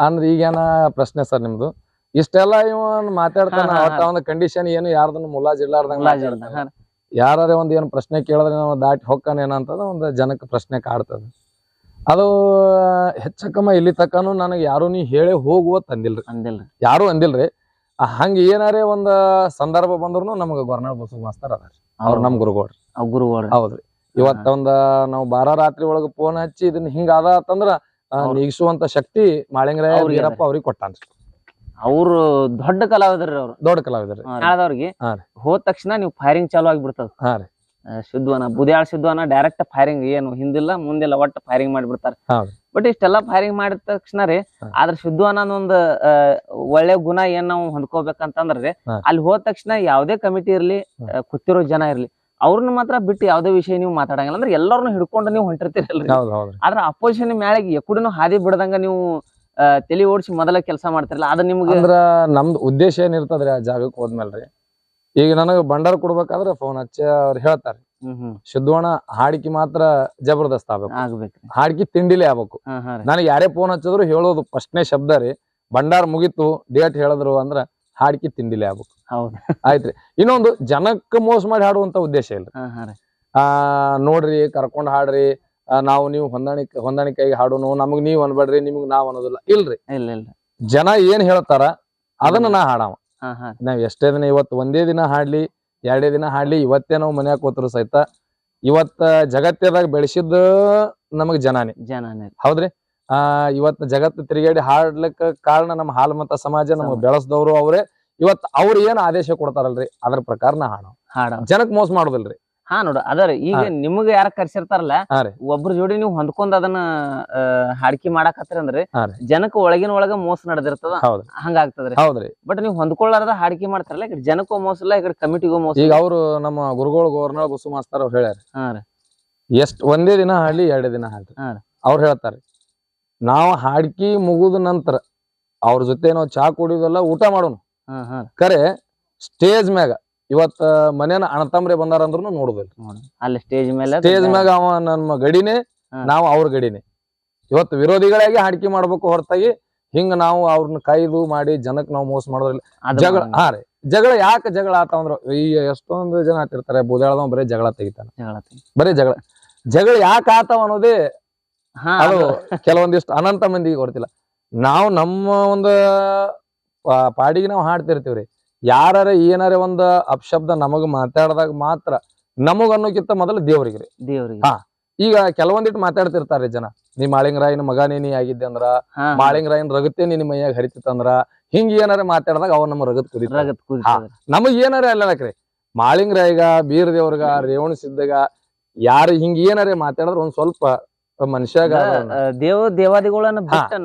ಅಂದ್ರ ಈಗೇನ ಪ್ರಶ್ನೆ ಸರ್ ನಿಮ್ದು ಇಷ್ಟೆಲ್ಲ ಇವನ್ ಮಾತಾಡ್ತಾನ ಅವತ್ತ ಅವನ ಕಂಡೀಷನ್ ಏನು ಯಾರ್ದನ್ನು ಮುಲಾಜ್ ಇರ್ಲಾರ್ದಂಗ ಯಾರೇ. ಒಂದ್ ಏನ್ ಪ್ರಶ್ನೆ ಕೇಳಿದ್ರೆ ನಾವು ದಾಟಿ ಹೊಕ್ಕನ ಏನಂತದ ಒಂದ್ ಜನಕ್ಕೆ ಪ್ರಶ್ನೆ ಕಾಡ್ತದ. ಅದು ಹೆಚ್ಚಕಮ್ಮ ಇಲ್ಲಿ ತಕನು ನನಗೆ ಯಾರು ನೀ ಹೇಳಿ ಹೋಗುವ ತಂದಿಲ್ರಿ. ಅಂದಿಲ್ರಿ. ಯಾರು ಅಂದಿಲ್ರಿ. ಹಂಗ ಏನಾರೇ ಒಂದ್ ಸಂದರ್ಭ ಬಂದ್ರು ನಮಗ ಗೊರ್ನಾಳ್ ಬಸವ ಮಾಸ್ತರ್ ಅದಾರ. ಅವ್ರ ನಮ್ ಗುರುಗಳ್ರಿ ಅವ್ ಗುರುಗಳು ಹೌದ್ರಿ. ಇವತ್ತ ಒಂದ ನಾವು ಬಾರ ರಾತ್ರಿ ಒಳಗ ಫೋನ್ ಹಚ್ಚಿ ಇದನ್ನ ಹಿಂಗ ಅದ ಅಂತಂದ್ರ ನೀಗಿಸುವಂತ ಶಕ್ತಿ ಮಾಳಿಂಗರಾಯ ವೀರಪ್ಪ ಅವ್ರಿಗೆ ಕೊಟ್ಟಾನ್ರಿ. ಅವ್ರು ದೊಡ್ಡ ಕಲಾವಿದ್ರಿ ಅವ್ರು. ದೊಡ್ಡ ಕಲಾವಿದ್ರಿ ನಾಳದವ್ರಿಗೆ ಹಾ ರೀ. ಹೋದ ತಕ್ಷಣ ನೀವು ಫೈರಿಂಗ್ ಚಾಲು ಆಗಿಬಿಡ್ತದ. ಹಾ ರೀ. ಶುದ್ಧವನ ಬುದ್ಯಾಳ್ ಶುದ್ಧವನ ಡೈರೆಕ್ಟ್ ಫೈರಿಂಗ್ ಏನು ಹಿಂದಿಲ್ಲ ಮುಂದಿಲ್ಲ ಒಟ್ಟು ಫೈರಿಂಗ್ ಮಾಡಿಬಿಡ್ತಾರೆ. ಬಟ್ ಇಷ್ಟೆಲ್ಲಾ ಫೈರಿಂಗ್ ಮಾಡಿದ ತಕ್ಷಣ ರೀ ಆದ್ರೆ ಶುದ್ಧವನ ಒಂದು ಒಳ್ಳೆ ಗುಣ ಏನ್ ನಾವು ಹೊಂದ್ಕೋಬೇಕಂತಂದ್ರೆ ಅಲ್ಲಿ ಹೋದ ತಕ್ಷಣ ಯಾವ್ದೇ ಕಮಿಟಿ ಇರ್ಲಿ ಕೂತಿರೋ ಜನ ಇರ್ಲಿ ಅವ್ರನ್ನ ಮಾತ್ರ ಬಿಟ್ಟು ಯಾವ್ದೇ ವಿಷಯ ನೀವು ಮಾತಾಡಂಗಿಲ್ಲ. ಅಂದ್ರೆ ಎಲ್ಲರನ್ನು ಹಿಡ್ಕೊಂಡು ನೀವು ಹೊಂಟಿರ್ತೀರಲ್ರಿ. ಆದ್ರೆ ಅಪೋಸಿಷನ್ ಮ್ಯಾಲಿಗೆ ಎಕುಡಿನೂ ಹಾದಿ ಬಿಡದಂಗ ನೀವು ತಲಿ ಓಡಿಸಿ ಮೊದಲ ಕೆಲಸ ಮಾಡ್ತಾರಲ್ಲ ಅದು ನಿಮ್ಗೆ ಅಂದ್ರ ನಮ್ದು ಉದ್ದೇಶ ಏನಿರ್ತದ್ರಿ ಆ ಜಾಗಕ್ಕೆ ಹೋದ್ಮೇಲ್ರಿ? ಈಗ ನನಗ ಬಂಡಾರ ಕೊಡ್ಬೇಕಾದ್ರೆ ಫೋನ್ ಹಚ್ಚಿ ಅವ್ರು ಹೇಳ್ತಾರೆ. ಶುದ್ಧವಣ ಹಾಡಿಕೆ ಮಾತ್ರ ಜಬರ್ದಸ್ತ್ ಆಗ್ಬೇಕು. ಹಾಡಿಕೆ ತಿಂಡಿಲೇ ಆಗ್ಬೇಕು. ನನಗೆ ಯಾರೇ ಫೋನ್ ಹಚ್ಚಿದ್ರು ಹೇಳೋದು ಫಸ್ಟ್ನೇ ಶಬ್ದ ರೀ ಬಂಡಾರ ಮುಗೀತು ಡೇಟ್ ಹೇಳಿದ್ರು ಅಂದ್ರ ಹಾಡಿಕೆ ತಿಂಡಿಲೇ ಆಗ್ಬೇಕು. ಹೌದು. ಆಯ್ತ್ರಿ. ಇನ್ನೊಂದು ಜನಕ್ಕೆ ಮೋಸ ಮಾಡಿ ಹಾಡುವಂತ ಉದ್ದೇಶ ರೀ. ಆ ನೋಡ್ರಿ ಕರ್ಕೊಂಡ್ ಹಾಡ್ರಿ ನಾವು ನೀವು ಹೊಂದಾಣಿಕೆ ಹೊಂದಾಣಿಕೆಯಾಗಿ ಹಾಡೋನು ನಮಗ್ ನೀವ್ ಅನ್ಬೇಡ್ರಿ ನಿಮ್ಗೆ ನಾವ್ ಅನ್ನೋದಿಲ್ಲ. ಇಲ್ರಿ. ಇಲ್ಲ ಇಲ್ಲ. ಜನ ಏನ್ ಹೇಳ್ತಾರ ಅದನ್ನ ನಾ ಹಾಡಾವ. ಹಾ ಹಾ. ನಾವ್ ಎಷ್ಟೇ ದಿನ ಇವತ್ತು ಒಂದೇ ದಿನ ಹಾಡ್ಲಿ ಎರಡೇ ದಿನ ಹಾಡ್ಲಿ ಇವತ್ತೇ ನಾವು ಮನ್ಯಾಗ ಕೂತ್ರು ಸಹಿತ ಇವತ್ತ ಜಗತ್ತದಾಗ ಬೆಳೆಸಿದ್ದ ನಮಗ್ ಜನಾನೇ. ಜನಾನೇ. ಹೌದ್ರಿ? ಆ ಇವತ್ತು ಜಗತ್ತು ತಿರುಗಾಡಿ ಹಾಡ್ಲಿಕ್ಕ ಕಾರಣ ನಮ್ಮ ಹಾಲ್ಮತ ಸಮಾಜ ನಮಗ್. ಬೆಳೆಸ್ದವ್ರು ಅವ್ರೆ. ಇವತ್ ಅವ್ರ ಏನ್ ಆದೇಶ ಕೊಡ್ತಾರಲ್ರಿ ಅದ್ರ ಪ್ರಕಾರ ನಾ ಹಾಡ ಹಾಡ ಜನಕ್ ಮೋಸ ಮಾಡೋದಿಲ್ರಿ. ಹಾ ನೋಡ ಅದರ ಈಗ ನಿಮಗ ಯಾರ ಕರ್ಸಿರ್ತಾರಲ್ಲ ಒಬ್ರ ಜೋಡಿ ನೀವು ಹೊಂದ್ಕೊಂಡ್ ಅದನ್ನ ಹಾಡ್ಕಿ ಮಾಡಾಕತ್ರಿ ಅಂದ್ರೆ ಜನಕ್ಕ ಒಳಗಿನ ಒಳಗ ಮೋಸ ನಡೆದಿರ್ತದ. ಹಂಗಾಗ್ತದ್ರಿ ಹೌದ್ರಿ ಬಟ್ ನೀವು ಹೊಂದ್ಕೊಳ್ಳಾರದ ಹಾಡ್ಕಿ ಮಾಡ್ತಾರಲ್ಲ ಈ ಕಡೆ ಜನಕ್ಕೂ ಮೋಸ ಇಲ್ಲ ಈ ಕಡೆ ಕಮಿಟಿಗೂ ಮೋಸ ಈಗ ಅವ್ರು ನಮ್ಮ ಗುರುಗಳು ಗೋರ್ನಾಳ್ ಬಸು ಮಾಸ್ತಾರ ಅವ್ರು ಹೇಳ್ಯಾರ. ಎಷ್ಟ್ ಒಂದೇ ದಿನ ಹಾಡ್ಲಿ ಎರಡೇ ದಿನ ಹಾಡ್ರಿ. ಅವ್ರು ಹೇಳ್ತಾರೆ ನಾವ್ ಹಾಡ್ಕಿ ಮುಗಿದ ನಂತರ ಅವ್ರ ಜೊತೆ ನಾವು ಚಾ ಕುಡಿಯೋದಲ್ಲ ಊಟ ಮಾಡೋಣ ಕರೆ ಸ್ಟೇಜ್ ಮ್ಯಾಗ ಇವತ್ತ ಮನೇನ ಅಣ್ಣತಮ್ರೆ ಬಂದಾರ ಅಂದ್ರೂ ನೋಡುದಿಲ್ಲ ಅಲ್ಲಿ ಸ್ಟೇಜ್ ಮೇಲೆ ಸ್ಟೇಜ್ ಮ್ಯಾಗ ಅವ ನಮ್ಮ ಗಡಿನೇ. ನಾವು ಅವ್ರ ಗಡಿನೇ ಇವತ್ತು ವಿರೋಧಿಗಳಾಗಿ ಹಾಡಿಕೆ ಮಾಡ್ಬೇಕು ಹೊರತಾಗಿ ಹಿಂಗ ನಾವು ಅವ್ರನ್ನ ಕೈದು ಮಾಡಿ ಜನಕ್ ನಾವು ಮೋಸ ಮಾಡೋದ್ರಲ್ಲಿ ಜಗಳ. ಹಾ ರೀ ಜಗಳ ಯಾಕೆ ಜಗಳ ಆತಾವಂದ್ರ ಈ ಎಷ್ಟೊಂದು ಜನ ಆತಿರ್ತಾರೆ ಬುದಾಳದವ್ ಬರೀ ಜಗಳ ತೆಗಿತಾನೆ ಆತು. ಬರೀ ಜಗಳ ಜಗಳ ಯಾಕೆ ಆತವ ಅನ್ನೋದೇ ಅದು ಕೆಲವೊಂದಿಷ್ಟು ಅನಂತ ಮಂದಿಗೆ ಗೊತ್ತಿಲ್ಲ ನಾವು ನಮ್ಮ ಒಂದು ಪಾಡಿಗೆ ನಾವು ಹಾಡ್ತಿರ್ತೀವ್ರಿ ಯಾರ ಏನಾರ ಒಂದ್ ಅಪಶಬ್ದ ನಮಗ್ ಮಾತಾಡದಾಗ ಮಾತ್ರ ನಮಗ್ ಅನ್ನೋಕ್ಕಿಂತ ಮೊದಲು ದೇವ್ರಿಗೆ ರೀ. ದೇವ್ರಿಗೆ. ಹಾ. ಈಗ ಕೆಲವೊಂದಿಟ್ಟು ಮಾತಾಡ್ತಿರ್ತಾರ್ರಿ ಜನ. ನೀ ಮಾಳಿಂಗರಾಯನ ಮಗನೇ ನೀ ಆಗಿದ್ದೆ ಅಂದ್ರ ಮಾಳಿಂಗರಾಯನ ರಗತ್ತೆ ನಿನ್ನ ಮೈಯಾಗ ಹರಿತಿತ್ತಂದ್ರ ಹಿಂಗ ಏನಾರ ಮಾತಾಡದಾಗ ಅವ ನಮ್ಮ ರಗತ್ ಕುದಿ ನಮಗ್ ಏನಾರ ಅಲ್ಲಕ್ರಿ ಮಾಳಿಂಗರಾಯಿಗ ಬೀರ್ ದೇವ್ರಗ ರೇವಣ ಸಿದ್ದಗ ಯಾರು ಹಿಂಗ ಏನಾರ ಮಾತಾಡಿದ್ರ ಒಂದ್ ಸ್ವಲ್ಪ ಮನುಷ್ಯಾಗ ದೇವ ದೇವಾದಿಗಳನ್ನ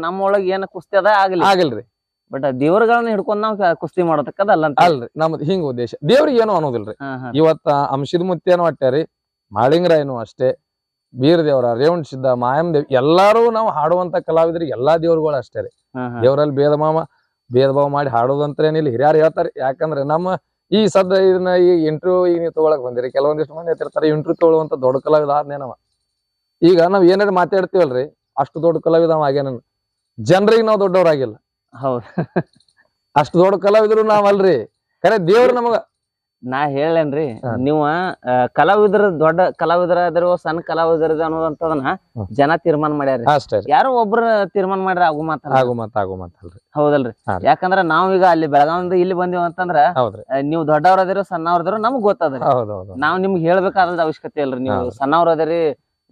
ನಮ್ಮೊಳಗ ಏನ ಕುಸ್ತಿ ಅದ ಆಗ್ಲಿ. ಆಗಲ್ರಿ. ಬಟ್ ದೇವ್ರಗಳನ್ನ ಹಿಡ್ಕೊಂಡ್ ನಾವ್ ಕುಸ್ತಿ ಮಾಡೋದಕ್ಕದ ಅಲ್ಲ ಅಂತ ಅಲ್ರಿ ನಮ್ದು ಹಿಂಗ ಉದ್ದೇಶ. ದೇವ್ರಿಗೆ ಏನು ಅನ್ನೋದಿಲ್ರಿ. ಹಾ ಹಾ. ಇವತ್ತ ಅಂಶದ ಮುತ್ತೇನು ಅಟ್ಟಾರಿ ಮಾಳಿಂಗರಾಯನು ಅಷ್ಟೇ ಬೀರ್ ದೇವರ ರೇವಣ್ ಸಿದ್ದ ಮಾಯಂ ದೇವ್ ಎಲ್ಲಾರು ನಾವು ಹಾಡುವಂತ ಕಲಾವಿದರಿಗೆ ಎಲ್ಲಾ ದೇವ್ರುಗಳು ಅಷ್ಟೇ ರೀ. ಹಾ ಹಾ. ದೇವರಲ್ಲಿ ಭೇದ ಮಾಮ ಭೇದ ಭಾವ ಮಾಡಿ ಹಾಡೋದಂತ್ರೇನಿಲ್ಲ ಹಿರಿಯರು ಹೇಳ್ತಾರೆ. ಯಾಕಂದ್ರೆ ನಮ್ಮ ಈ ಸದ್ದ ಇದನ್ನ ಈ ಇಂಟರ್ವ್ಯೂ ಈಗ ನೀವು ತಗೊಳಕ್ ಬಂದಿರಿ ಕೆಲವೊಂದಿಷ್ಟು ಮಂದಿ ಹೇಳ್ತಿರ್ತಾರೆ ಇಂಟರ್ವ್ಯೂ ತಗೊಳ್ಳುವಂತ ದೊಡ್ಡ ಕಲಾವಿದ ಆದ್ನೇನವ ಈಗ ನಾವ್ ಏನಾರ ಮಾತಾಡ್ತೀವಲ್ರಿ ಅಷ್ಟು ದೊಡ್ಡ ಕಲಾವಿದ ಅವ ಆಗ್ಯಾನ ಜನರಿಗೆ ನಾವು ದೊಡ್ಡವರಾಗಿಲ್ಲ. ಹೌದ್. ಅಷ್ಟು ದೊಡ್ಡ ಕಲಾವಿದ್ರು ನಾವಲ್ರಿ. ಖರೆ ದೇವ್ರ ನಮಗ. ನಾ ಹೇಳೇನ್ರಿ ನೀವ ಕಲಾವಿದ್ರ ದೊಡ್ಡ ಕಲಾವಿದ್ರ ಅದಿರೋ ಸಣ್ಣ ಕಲಾವಿದರ ಅನ್ನೋದಂತದನ್ನ. ಜನ ತೀರ್ಮಾನ ಮಾಡ್ಯಾರ ಅಷ್ಟೇ ರೀ. ಯಾರೋ ಒಬ್ರ ತೀರ್ಮಾನ ಮಾಡ್ರ ಆಗು ಮಾತಲ್ಲ ಆಗು ಮಾತ ಆಗು ಮಾತಲ್ರಿ ಹೌದಲ್ರಿ. ಯಾಕಂದ್ರ ನಾವೀಗ ಅಲ್ಲಿ ಬೆಳಗಾವಿಂದ ಇಲ್ಲಿ ಬಂದೇವ ಅಂತಂದ್ರ ನೀವು ದೊಡ್ಡವ್ರ ಅದಿರೋ ಸಣ್ಣವ್ರದಿರೋ ನಮ್ಗ್ ಗೊತ್ತದ್ರಿ. ನಾವ್ ನಿಮ್ಗೆ ಹೇಳ್ಬೇಕಾದ ಅವಶ್ಯಕತೆ ಇಲ್ರಿ. ನೀವು. ಸಣ್ಣವ್ರ ಅದರಿ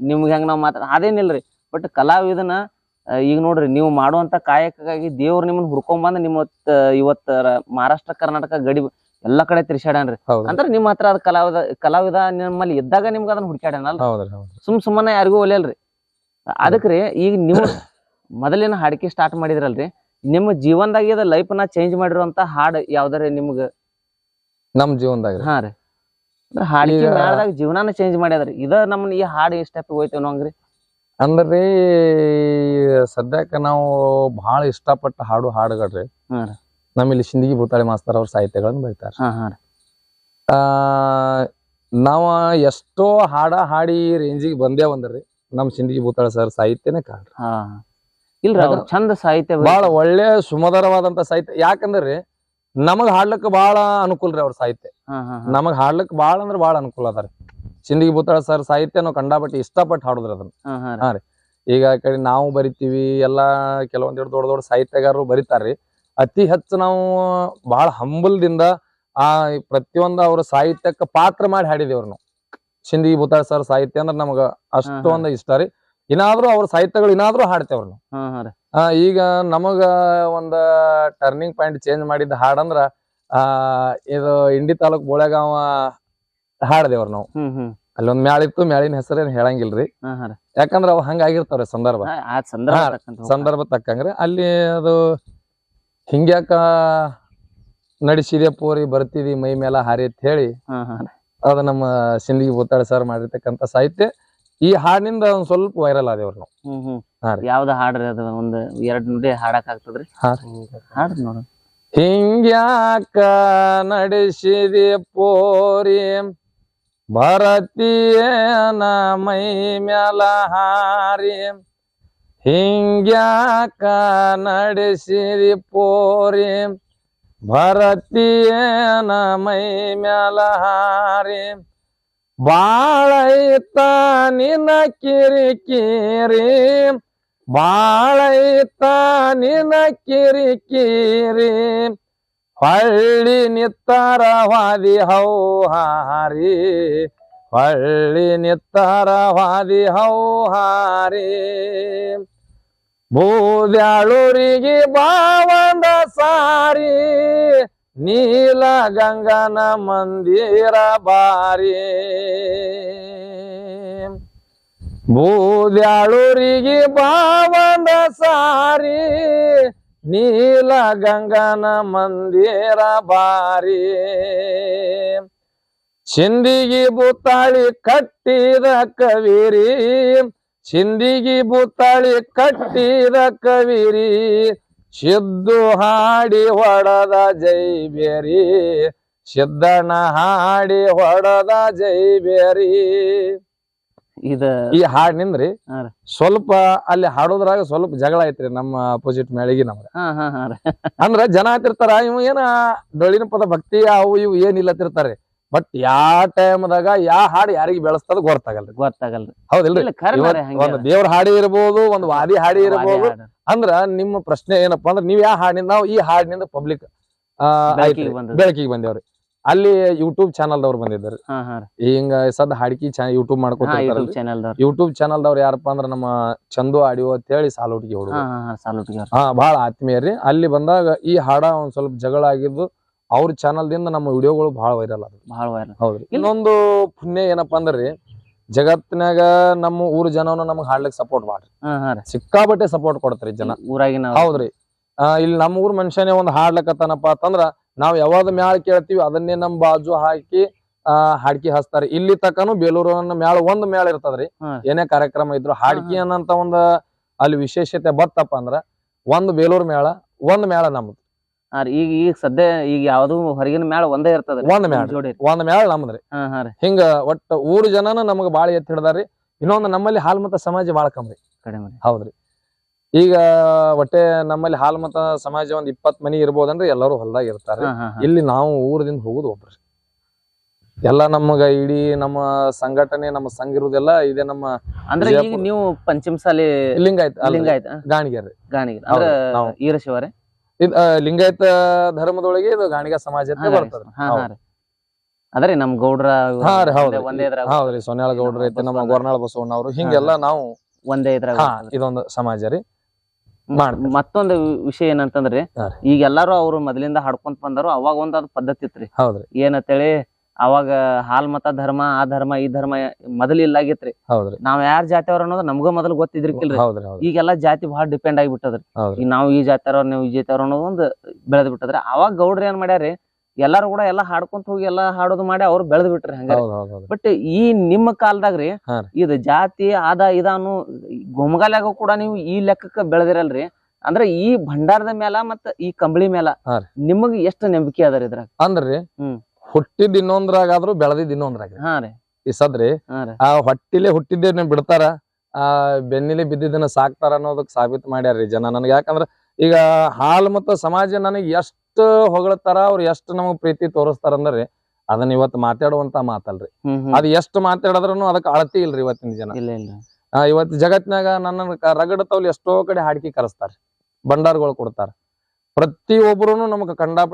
ನಿಮ್ಗೆ ಹೆಂಗ್ ನಾವ್ ಮಾತಾಡ ಅದೇನಿಲ್ರಿ. ಬಟ್ ಕಲಾವಿದನ ಈಗ ನೋಡ್ರಿ ನೀವು ಮಾಡುವಂತ ಕಾಯಕಗಾಗಿ ದೇವ್ರ ನಿಮ್ಮನ್ನ ಹುಡ್ಕೊಂಬಂದ್ ನಿಮ್ಮ ಇವತ್ತ ಮಹಾರಾಷ್ಟ್ರ ಕರ್ನಾಟಕ ಗಡಿ ಎಲ್ಲಾ ಕಡೆ ತಿರ್ಸಾಡ್ಯಾನ್ರಿ ರೀ ಅಂದ್ರ ನಿಮ್ ಹತ್ರ ಅದ್ ಕಲಾವಿದ ಕಲಾವಿದ ನಿಮ್ಮಲ್ಲಿ ಇದ್ದಾಗ ನಿಮ್ಗ ಅದನ್ನ ಹುಡ್ಕ್ಯಾಡ್ಯಾನಲ್ ಸುಮ್ ಸುಮ್ಮನೆ ಯಾರಿಗೂ ಒಲಿಯಲ್ರಿ. ಅದಕ್ರಿ ಈಗ ನೀವು ಮೊದಲಿನ ಹಾಡಿಕೆ ಸ್ಟಾರ್ಟ್ ಮಾಡಿದ್ರಲ್ರಿ ನಿಮ್ಮ ಜೀವನದಾಗ ಇದ ಲೈಫ್ನ ಚೇಂಜ್ ಮಾಡಿರುವಂತ ಹಾಡ್ ಯಾವ್ದಾರ ನಿಮ್ಗ? ನಮ್ ಜೀವನದಾಗ ಹಾ ರೀ ಹಾಡಿಗೆ ಜೀವನಾನ ಚೇಂಜ್ ಮಾಡ್ಯಾದ್ರಿ. ಇದ ನಮ್ಮನ್ನ ಈ ಹಾಡ್ ಈ ಸ್ಟೆಪ್ ಹೋಯ್ತೇವ್ ಹಂಗ್ರಿ. ಅಂದ್ರಿ ಸದ್ಯಕ್ಕ ನಾವು ಬಹಳ ಇಷ್ಟಪಟ್ಟ ಹಾಡು ಹಾಡುಗಳ್ರಿ. ನಮ್ಮಲ್ಲಿ ಸಿಂದಗಿ ಭೂತಾಳಿ ಮಾಸ್ತರ್ ಅವ್ರ ಸಾಹಿತ್ಯಗಳನ್ನ ಬರೀತಾರ ಆ ನಾವ ಎಷ್ಟೋ ಹಾಡ ಹಾಡಿ ರೇಂಜಿಗೆ ಬಂದೇ ಬಂದ್ರಿ ನಮ್ ಸಿಂದಗಿ ಭೂತಾಳ ಸರ್ ಸಾಹಿತ್ಯನೇ ಕಾಣ್ರಿ. ಇಲ್ರಿ ಚಂದ ಸಾಹಿತ್ಯ ಬಹಳ ಒಳ್ಳೆ ಸುಮಧುರವಾದಂತ ಸಾಹಿತ್ಯ. ಯಾಕಂದ್ರಿ ನಮಗ್ ಹಾಡ್ಲಕ್ ಬಹಳ ಅನುಕೂಲ ರೀ ಅವ್ರ ಸಾಹಿತ್ಯ. ನಮಗ್ ಹಾಡ್ಲಕ್ ಬಹಳ ಅಂದ್ರ ಬಹಳ ಅನುಕೂಲ ಅದಾರಿ. ಸಿಂದಗಿ ಭೂತಾಳ ಸರ್ ಸಾಹಿತ್ಯ ನಾವು ಕಂಡಾಪಟ್ಟಿ ಇಷ್ಟಪಟ್ಟು ಹಾಡುದ್ರಿ ಅದನ್ನ. ಹಾ ರೀ. ಈಗ ಆ ಕಡೆ ನಾವು ಬರಿತೀವಿ ಎಲ್ಲಾ ಕೆಲವೊಂದೆರಡು ದೊಡ್ಡ ದೊಡ್ಡ ಸಾಹಿತ್ಯಗಾರರು ಬರೀತಾರ್ರಿ. ಅತಿ ಹೆಚ್ಚು ನಾವು ಬಹಳ ಹಂಬಲ್ದಿಂದ ಆ ಪ್ರತಿಯೊಂದು ಅವ್ರ ಸಾಹಿತ್ಯಕ್ಕ ಪಾತ್ರ ಮಾಡಿ ಹಾಡಿದೇವ್ರು ನಾವು. ಸಿಂದಗಿ ಭೂತಾಳ ಸರ್ ಸಾಹಿತ್ಯ ಅಂದ್ರೆ ನಮಗ ಅಷ್ಟೊಂದು ಇಷ್ಟ ರೀ. ಏನಾದ್ರೂ ಅವ್ರ ಸಾಹಿತ್ಯಗಳು ಇನ್ನಾದ್ರೂ ಹಾಡ್ತೇವ್ರಿ ನಾವು. ಈಗ ನಮಗ ಒಂದ ಟರ್ನಿಂಗ್ ಪಾಯಿಂಟ್ ಚೇಂಜ್ ಮಾಡಿದ ಹಾಡಂದ್ರ ಆ ಇದು ಇಂಡಿ ತಾಲೂಕ್ ಬೋಳೆಗಾವ ಹಾಡ್ದೇವ್ರ ನಾವು. ಅಲ್ಲೊಂದ್ ಮ್ಯಾಳ ಇತ್ತು ಮ್ಯಾಳಿನ ಹೆಸರೇನ್ ಹೇಳಂಗಿಲ್ರಿ. ಯಾಕಂದ್ರ ಅವ್ ಹಂಗಾಗಿರ್ತಾವ್ರಿ ಸಂದರ್ಭ. ಸಂದರ್ಭ ತಕ್ಕಂಗ್ರೆ. ಅಲ್ಲಿ ಅದು ಹಿಂಗ್ಯಾಕ ನಡೆಸಿದೆ ಪೋರಿ ಬರ್ತಿದಿ ಮೈ ಮೇಲ ಹಾರಿ ಅಂತ ಹೇಳಿ ಅದು ನಮ್ಮ ಸಿಂದಗಿ ಭೂತಾಳ ಸರ್ ಮಾಡಿರ್ತಕ್ಕಂತ ಸಾಹಿತ್ಯ. ಈ ಹಾಡಿನಿಂದ ಒಂದ್ ಸ್ವಲ್ಪ ವೈರಲ್ ಆದೇವ್ರಿ ನಾವು. ಯಾವ್ದು ಹಾಡ್ರಿ ಅದು? ಒಂದ್ ಎರಡ್ ನುಡಿ ಹಾಡಕ್ ಆಗ್ತದ್ರಿ? ನೋಡ ಹಿಂಗ್ಯಾಕ ನಡೆಸಿದೆ ಪೋರಿ ಭರತೀಯನ ಮೈ ಮ್ಯಾಲ ಹಾರಿ. ಹಿಂಗ್ಯಾಕ ನಡೆಸಿರಿ ಪೋರಿ. ಭರತೀಯನ ಮೈ ಮ್ಯಾಲ ಹಾರಿ. ಬಾಳೈತ ನಿನ್ನ ಕಿರಿಕಿರಿ. ಬಾಳೈತ ನಿನ್ನ ಕಿರಿಕಿರಿ. ಹೊಳ್ಳಿ ಹೌ ಹೌಹಾರಿ ಹೊಳ್ಳಿ ನಿತ್ತರವಾದಿ ಹೌಹಾರಿ ಬೂದ್ಯಾಳೂರಿಗೆ ಬಾವಂದ ಸಾರಿ. ನೀಲ ಗಂಗನ ಮಂದಿರ ಬಾರಿ. ಬೂದ್ಯಾಳೂರಿಗೆ ಬಾವಂದ ಸಾರಿ. ನೀಲ ಗಂಗನ ಮಂದಿರ ಬಾರಿ. ಸಿಂದಿಗಿ ಬುತ್ತಾಳಿ ಕಟ್ಟಿದ ಕವಿರಿ. ಸಿಂದಿಗಿ ಬುತ್ತಾಳಿ ಕಟ್ಟಿದ ಕವಿರಿ. ಸಿದ್ದು ಹಾಡಿ ಹೊಡದ ಜೈ ಬೇರಿ ಸಿದ್ದಣ್ಣ ಹಾಡಿ ಹೊಡದ ಜೈ ಬೇರಿ ಇದ ಈ ಹಾಡ್ ನಿಂದ್ರಿ. ರೀ. ಸ್ವಲ್ಪ ಅಲ್ಲಿ ಹಾಡೋದ್ರಾಗ ಸ್ವಲ್ಪ ಜಗಳ ಐತ್ರಿ ನಮ್ಮ ಅಪೋಸಿಟ್ ಮೇಳಿಗೆ ನಮ್ಗೆ. ಅಂದ್ರ ಜನ ಹತ್ತಿರ್ತಾರ ಇವ್ ಏನ ಡೊಳ್ಳಿನ ಪದ ಭಕ್ತಿ ಅವು ಇವು ಏನ್ ಇಲ್ಲತ್ತಿರ್ತಾರ ಬಟ್ ಯಾ ಟೈಮ್ದಾಗ ಯಾ ಹಾಡು ಯಾರಿಗೆ ಬೆಳೆಸ್ತದ ಗೊತ್ತಾಗಲ್ರಿ. ಗೊತ್ತಾಗಲ್ರಿ. ಹೌದಿಲ್ರಿ? ಒಂದು ದೇವ್ರ ಹಾಡಿ ಇರ್ಬೋದು ಒಂದ್ ವಾದಿ ಹಾಡಿ ಇರ್ಬೋದು. ಅಂದ್ರ ನಿಮ್ಮ ಪ್ರಶ್ನೆ ಏನಪ್ಪಾ ಅಂದ್ರ ನೀವ್ ಯಾವ ಹಾಡಿನಿಂದ ನಾವು ಈ ಹಾಡಿನಿಂದ ಪಬ್ಲಿಕ್. ಬೆಳಕಿಗೆ ಬಂದೇವ್ರಿ. ಅಲ್ಲಿ ಯೂಟ್ಯೂಬ್ ಚಾನಲ್ ದವ್ರು ಬಂದಿದ್ದಾರೆ. ಹಾ ಹಾ ರೀ. ಹಿಂಗ ಸದ್ ಹಾಡ್ಕಿ ಯೂಟ್ಯೂಬ್ ಹಾ ಯೂಟ್ಯೂಬ್ ಚಾನೆಲ್ ದವ್ರ ಯೂಟ್ಯೂಬ್ ಚಾನಲ್ ದವ್ರು ಯಾರಪ್ಪ ಅಂದ್ರ ನಮ್ಮ ಚಂದು ಆಡಿಯೋ ಅಂತ ಹೇಳಿ ಸಾಲ ಹುಡುಗಿ ಹುಡುಗ. ಹಾ ಹಾ ಆತ್ಮೀಯ ರೀ ಹಾ ಬಹಳ ಅಲ್ಲಿ ಬಂದಾಗ ಈ ಹಾಡ ಒಂದ್ ಸ್ವಲ್ಪ ಜಗಳ ಆಗಿದ್ದು ಅವ್ರ ಚಾನಲ್ ದಿಂದ ನಮ್ಮ ವಿಡಿಯೋಗಳು ಬಹಳ ವೈರಲ್ ಆದ ಬಹಳ ವೈರಲ್ ಹೌದ್ರಿ. ಇನ್ನೊಂದು ಪುಣ್ಯ ಏನಪ್ಪಾ ಅಂದ್ರಿ ಜಗತ್ತಿನಾಗ ನಮ್ಮ ಊರ್ ಜನವನ್ನ ನಮ್ಗೆ ಹಾಡ್ಲಿಕ್ ಸಪೋರ್ಟ್ ಮಾಡ್ರಿ. ಹಾ ಹಾ ರೀ. ಸಿಕ್ಕಾಬಟ್ಟೆ ಸಪೋರ್ಟ್ ಕೊಡ್ತಾರೆ ಜನ. ಊರಾಗಿನ ಹೌದ್ರಿ. ಆ, ಇಲ್ಲಿ ನಮ್ಮ ಊರ್ ಮನುಷ್ಯನೇ ಒಂದ್ ಹಾಡ್ಲಕತ್ತಾನಪ್ಪ ಅಂತಂದ್ರ ನಾವ್ ಯಾವಾಗ ಮ್ಯಾಳ ಕೇಳ್ತೀವಿ ಅದನ್ನೇ ನಮ್ ಬಾಜು ಹಾಕಿ ಆ ಹಾಡ್ಕಿ ಹಚ್ತಾರಿ. ಇಲ್ಲಿ ತಕನು ಬೇಲೂರು ಮ್ಯಾಳ ಒಂದ್ ಮ್ಯಾಳ ಇರ್ತದ್ರಿ. ಏನೇ ಕಾರ್ಯಕ್ರಮ ಇದ್ರು ಹಾಡ್ಕಿ ಅನ್ನಂತ ಒಂದ್ ಅಲ್ಲಿ ವಿಶೇಷತೆ ಬತ್ತಪ್ಪ ಅಂದ್ರ ಒಂದ್ ಬೇಲೂರ್ ಮ್ಯಾಳ ಒಂದ್ ಮ್ಯಾಳ ನಮ್ದು. ಈಗ ಈಗ ಸದ್ಯ ಈಗ ಯಾವ್ದು ಹೊರಗಿನ ಮ್ಯಾಳ ಒಂದೇ ಇರ್ತದ ಒಂದ್ ಮ್ಯಾಳ ಒಂದ್ ಮ್ಯಾಳ ನಮ್ದ್ರಿ. ಹಿಂಗ ಒಟ್ಟ ಊರ್ ಜನನ ನಮಗ್ ಬಾಳ ಎತ್ತಿ ಹಿಡ್ದಾರಿ ಇನ್ನೊಂದ್ ನಮ್ಮಲ್ಲಿ ಹಾಲ್ ಮತ್ತ ಸಮಾಜ ಬಾಳ ಕಮ್ರಿ. ಕಡಿಮೆ ಹೌದ್ರಿ. ಈಗ ಒಟ್ಟೆ ನಮ್ಮಲ್ಲಿ ಹಾಲ್ ಮತ ಸಮಾಜ ಒಂದ್ ಇಪ್ಪತ್ ಮನಿ ಇರ್ಬೋದನ್ರಿ ಎಲ್ಲರೂ ಹೊಲ್ದಾಗ ಇರ್ತಾರ. ಇಲ್ಲಿ ನಾವು ಊರದಿಂದ ಹೋಗುದು ಒಬ್ರು. ಎಲ್ಲ ನಮಗ ಇಡೀ ನಮ್ಮ ಸಂಘಟನೆ ನಮ್ಮ ಸಂಘ ಇರುವುದೆಲ್ಲ ಇದೆ ನಮ್ಮ ಅಂದ್ರೆ ಈಗ ನೀವು ಪಂಚಮಸಾಲಿ ಲಿಂಗಾಯತ್ ಲಿಂಗಾಯತ್ ಗಾಣಿಗೆರೆ. ಗಾಣಿಗೆ ನಾವು. ಈರಶಿವರೇ ಇದ್ ಲಿಂಗಾಯತ ಧರ್ಮದೊಳಗೆ ಇದು ಗಾಣಿಗ ಸಮಾಜ ಅಂತ ಅದ್ರಿ ನಮ್ ಗೌಡ್ರ ಹೌದ್ರಿ ಸೋನ್ಯಾಳ ಗೌಡ್ರ ಐತಿ ನಮ್ಮ ಗೋರ್ನಾಳ ಬಸವಣ್ಣ ಅವ್ರು ಹಿಂಗೆಲ್ಲ ನಾವು ಒಂದೇ ಇದ್ರಾಗ ಇದೊಂದು ಸಮಾಜ ರೀ. ಮತ್ತೊಂದು ವಿಷಯ ಏನಂತಂದ್ರೆ ಈಗ ಎಲ್ಲಾರು ಅವ್ರು ಮೊದಲಿಂದ ಹಾಡ್ಕೊಂತ ಬಂದಾರು ಅವಾಗ ಒಂದ್ ಅದ್ ಪದ್ಧತಿ ಇತ್ರಿ. ಹೌದ್ರಿ. ಏನಂತೇಳಿ ಅವಾಗ ಹಾಲ್ ಮತ ಧರ್ಮ ಆ ಧರ್ಮ ಈ ಧರ್ಮ ಮೊದಲ ಇಲ್ಲಾಗಿತ್ರಿ. ಹೌದ್ರಿ. ನಾವ್ ಯಾರ್ ಜಾತಿಯವ್ರ ಅನ್ನೋದು ನಮ್ಗ ಮೊದಲು ಗೊತ್ತಿದ್ರಿಕಿಲ್ರಿ. ಈಗೆಲ್ಲಾ ಜಾತಿ ಬಹಳ ಡಿಪೆಂಡ್ ಆಗಿಬಿಟ್ಟದ್ರಿ. ಬಿಟ್ಟದ್ರಿ ಈಗ ನಾವು ಈ ಜಾತಿಯವ್ರ ನೀವು ಈ ಜಾತಿಯವ್ರ ಅನ್ನೋದು ಒಂದು ಬೆಳೆದ್ ಬಿಟ್ಟದ್ರಿ ಅವಾಗ ಗೌಡ್ರ ಏನ್ ಮಾಡ್ಯಾರಿ ಎಲ್ಲಾರು ಕೂಡ ಎಲ್ಲಾ ಹಾಡ್ಕೊಂತ ಹೋಗಿ ಎಲ್ಲಾ ಹಾಡೋದು ಮಾಡಿ ಅವ್ರು ಬೆಳೆದ್ ಬಿಟ್ರಿ ಹಂಗ ಬಟ್ ಈ ನಿಮ್ಮ ಕಾಲದಾಗ್ರಿ ಇದು ಜಾತಿ ಆದ ಇದಾನು ಗೊಮಗಾಲ್ಯಾಗ ಕೂಡ ನೀವು ಈ ಲೆಕ್ಕಕ್ಕ ಬೆಳೆದಿರಲ್ರಿ. ಅಂದ್ರ ಈ ಭಂಡಾರದ ಮೇಲ ಮತ್ತ ಈ ಕಂಬಳಿ ಮೇಲ ನಿಮಗ ರೀ. ಎಷ್ಟು ನಂಬಿಕೆ ಅದಾರ ಇದ್ರಾಗ? ಅಂದ್ರಿ. ಹುಟ್ಟಿದ್ ಇನ್ನೊಂದ್ರಾಗಾದ್ರು ಬೆಳೆದಿದ್ ಇನ್ನೊಂದ್ರಾಗ. ಹಾ ರೀ. ಈ ಸದ್ರಿ ಆ ಹೊಟ್ಟಿಲೆ ಹುಟ್ಟಿದ್ದೇನೆ ಬಿಡ್ತಾರ ಆ ಬೆನ್ನಿಲೆ ಬಿದ್ದಿದ್ದನ್ನ ಸಾಕ್ತಾರ ಅನ್ನೋದಕ್ ಸಾಬೀತ್ ಮಾಡ್ಯಾರ್ರಿ ಜನ. ನನ್ಗೆ ಯಾಕಂದ್ರ ಈಗ ಹಾಲ್ ಮತ್ತ ಸಮಾಜ ನನಗೆ ಎಷ್ಟು ಹೊಗಳ್ತಾರ ಅವ್ರು ಎಷ್ಟು ನಮಗ್ ಪ್ರೀತಿ ತೋರಿಸ್ತಾರ ಅಂದ್ರೆ ಅದನ್ನ ಇವತ್ತು ಮಾತಾಡುವಂತ ಮಾತಲ್ರಿ. ಅದ್ ಎಷ್ಟು ಮಾತಾಡಿದ್ರು ಅದಕ್ಕೆ ಅಳತಿ ಇಲ್ರಿ ಇವತ್ತಿನ ಜನ ಇವತ್ ಜಗತ್ನಾಗ ನನ್ನ ರಗಡ ತವ್ಲಿ ಎಷ್ಟೋ ಕಡೆ ಹಾಡ್ಕಿ ಕರೆಸ್ತಾರ. ಭಂಡಾರಗಳು ಕೊಡ್ತಾರ. ಪ್ರತಿಯೊಬ್ಬರು ನಮಗ ಕಂಡಾಪಟ್ಟೆ